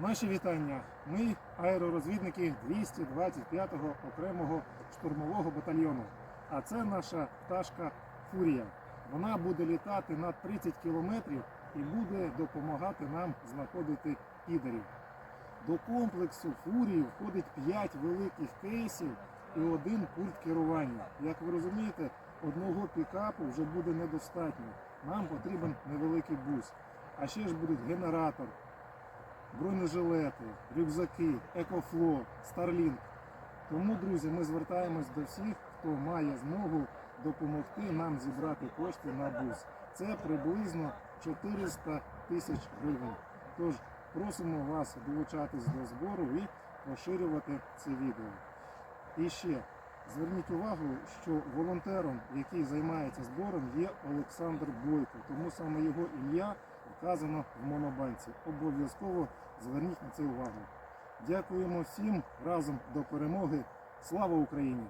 Наші вітання. Ми аеророзвідники 225-го окремого штурмового батальйону. А це наша пташка Фурія. Вона буде літати на 30 кілометрів і буде допомагати нам знаходити підарів. До комплексу Фурії входить 5 великих кейсів і один пульт керування. Як ви розумієте, одного пікапу вже буде недостатньо. Нам потрібен невеликий бус. А ще ж будуть генератор, бронежилети, рюкзаки, екофло, Starlink. Тому, друзі, ми звертаємось до всіх, хто має змогу допомогти нам зібрати кошти на бус. Це приблизно 400 тисяч гривень. Тож просимо вас долучатись до збору і поширювати це відео. І ще зверніть увагу, що волонтером, який займається збором, є Олександр Бойко. Тому саме його ім'я вказано в монобанці. Обов'язково зверніть на це увагу. Дякуємо всім разом до перемоги. Слава Україні!